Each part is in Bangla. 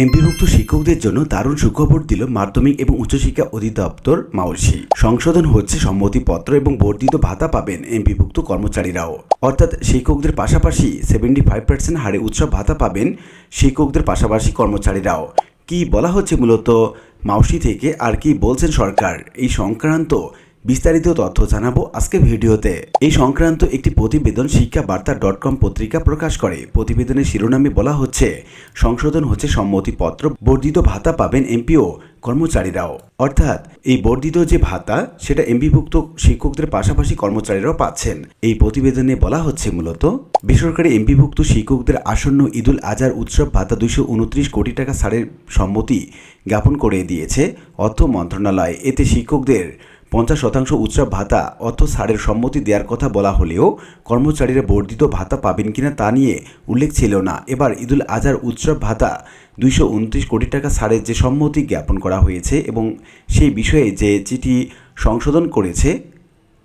এমপিভুক্ত শিক্ষকদের জন্য দারুণ সুখবর দিল মাধ্যমিক এবং উচ্চশিক্ষা অধিদপ্তর মাওসি সংশোধন হচ্ছে সম্মতিপত্র এবং বর্ধিত ভাতা পাবেন এমপিভুক্ত কর্মচারীরাও। অর্থাৎ শিক্ষকদের পাশাপাশি সেভেন্টি ফাইভ পার্সেন্ট হারে উৎসব ভাতা পাবেন শিক্ষকদের পাশাপাশি কর্মচারীরাও। কি বলা হচ্ছে মূলত? মাউসি থেকে আর কি বলছেন সরকার? এই সংক্রান্ত বিস্তারিত তথ্য জানাব আজকে ভিডিওতে। এই সংক্রান্ত একটি প্রতিবেদন শিক্ষা বার্তা ডট কম পত্রিকা প্রকাশ করে। প্রতিবেদনের শিরোনামে বলা হচ্ছে, সংশোধন হচ্ছে সম্মতিপত্র, বর্ধিত ভাতা পাবেন এমপিও কর্মচারীরাও। অর্থাৎ, এই বর্ধিত যে ভাতা, সেটা এমপিভুক্ত শিক্ষকদের পাশাপাশি কর্মচারীরাও পাচ্ছেন। এই প্রতিবেদনে বলা হচ্ছে মূলত, বেসরকারি এমপিভুক্ত শিক্ষকদের আসন্ন ঈদুল আজহার উৎসব ভাতা দুইশো উনত্রিশ কোটি টাকা ছাড়ের সম্মতি জ্ঞাপন করে দিয়েছে অর্থ মন্ত্রণালয়। এতে শিক্ষকদের পঞ্চাশ শতাংশ উৎসব ভাতা অর্থ ছাড়ের সম্মতি দেওয়ার কথা বলা হলেও কর্মচারীরা বর্ধিত ভাতা পাবেন কিনা তা নিয়ে উল্লেখ ছিল না। এবার ঈদুল আজহার উৎসব ভাতা দুইশো উনত্রিশ কোটি টাকা ছাড়ের যে সম্মতি জ্ঞাপন করা হয়েছে এবং সেই বিষয়ে যে চিঠি সংশোধন করেছে,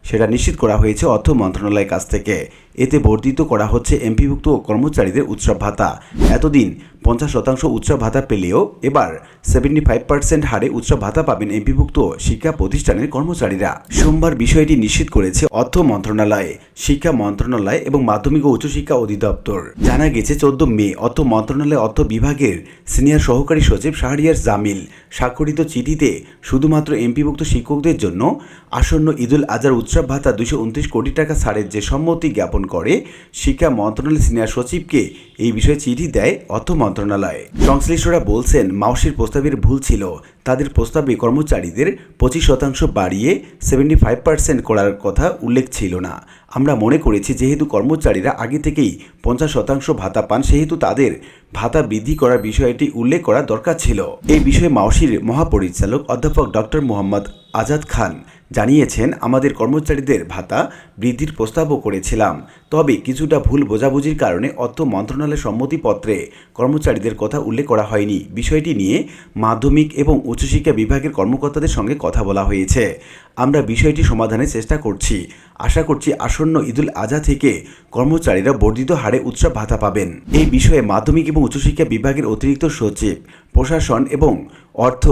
সেটা নিশ্চিত করা হয়েছে অর্থ মন্ত্রণালয়ের কাছ থেকে। এতে বর্ধিত করা হচ্ছে এমপিভুক্ত কর্মচারীদের উৎসব ভাতা। এতদিন পঞ্চাশ শতাংশ উৎসব ভাতা পেলেও এবার সেভেন্টি ফাইভ পার্সেন্ট হারে উৎসব ভাতা পাবেন এমপিভুক্ত শিক্ষা প্রতিষ্ঠানের কর্মচারীরা। সোমবার বিষয়টি নিশ্চিত করেছে অর্থ মন্ত্রণালয়, শিক্ষা মন্ত্রণালয় এবং মাধ্যমিক ও উচ্চশিক্ষা অধিদপ্তর। জানা গেছে, চোদ্দ মে অর্থ মন্ত্রণালয় অর্থ বিভাগের সিনিয়র সহকারী সচিব শাহরিয়ার জামিল স্বাক্ষরিত চিঠিতে শুধুমাত্র এমপিভুক্ত শিক্ষকদের জন্য আসন্ন ঈদুল আজহার উৎসব ভাতা দুশো কোটি টাকা ছাড়ের যে সম্মতি জ্ঞাপন করে শিক্ষা মন্ত্রণালয় সিনিয়র সচিবকে এই বিষয়ে চিঠি দেয় অর্থ মন্ত্রণালয়। সংশ্লিষ্টরা বলছেন, মাউসির প্রস্তাবের ভুল ছিল। তাদের প্রস্তাবে কর্মচারীদের পঁচিশ শতাংশ বাড়িয়ে সেভেন্টি ফাইভ পার্সেন্ট করার কথা উল্লেখ ছিল না। আমরা মনে করেছি যেহেতু কর্মচারীরা আগে থেকেই পঞ্চাশ শতাংশ ভাতা পান, সেহেতু তাদের ভাতা বৃদ্ধি করার বিষয়টি উল্লেখ করা দরকার ছিল। এই বিষয়ে মাউসির মহাপরিচালক অধ্যাপক ডক্টর মোহাম্মদ আজাদ খান জানিয়েছেন, আমাদের কর্মচারীদের ভাতা বৃদ্ধির প্রস্তাবও করেছিলাম। তবে কিছুটা ভুল বোঝাবুঝির কারণে অর্থ মন্ত্রণালয়ের সম্মতিপত্রে কর্মচারীদের কথা উল্লেখ করা হয়নি। বিষয়টি নিয়ে মাধ্যমিক এবং উচ্চশিক্ষা বিভাগের কর্মকর্তাদের সঙ্গে কথা বলা হয়েছে। আমরা বিষয়টি সমাধানের চেষ্টা করছি। আশা করছি আসন্ন ঈদুল আজহা থেকে কর্মচারীরা বর্ধিত হারে উৎসব ভাতা পাবেন। এই বিষয়ে মাধ্যমিক এবং উচ্চশিক্ষা বিভাগের অতিরিক্ত সচিব, প্রশাসন এবং অর্থ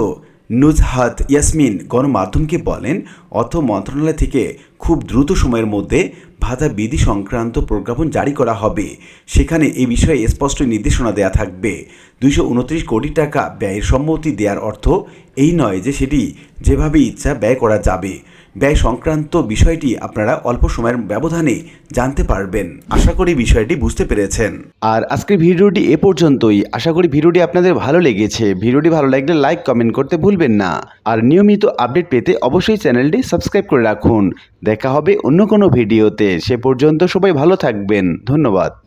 নুজহাত ইয়াসমিন গণমাধ্যমকে বলেন, অর্থ মন্ত্রণালয় থেকে খুব দ্রুত সময়ের মধ্যে ভাতা বিধি সংক্রান্ত প্রজ্ঞাপন জারি করা হবে। সেখানে এই বিষয়ে স্পষ্ট নির্দেশনা দেয়া থাকবে। দুইশো উনত্রিশ কোটি টাকা ব্যয়ের সম্মতি দেওয়ার অর্থ এই নয় যে সেটি যেভাবে ইচ্ছা ব্যয় করা যাবে। ব্যয় সংক্রান্ত বিষয়টি আপনারা অল্প সময়ের ব্যবধানে জানতে পারবেন। আশা করি বিষয়টি বুঝতে পেরেছেন। আর আজকের ভিডিওটি এ পর্যন্তই। আশা করি ভিডিওটি আপনাদের ভালো লেগেছে। ভিডিওটি ভালো লাগলে লাইক, কমেন্ট করতে ভুলবেন না। আর নিয়মিত আপডেট পেতে অবশ্যই চ্যানেলটি সাবস্ক্রাইব করে রাখুন। দেখা হবে অন্য কোনো ভিডিওতে। সে পর্যন্ত সবাই ভালো থাকবেন। ধন্যবাদ।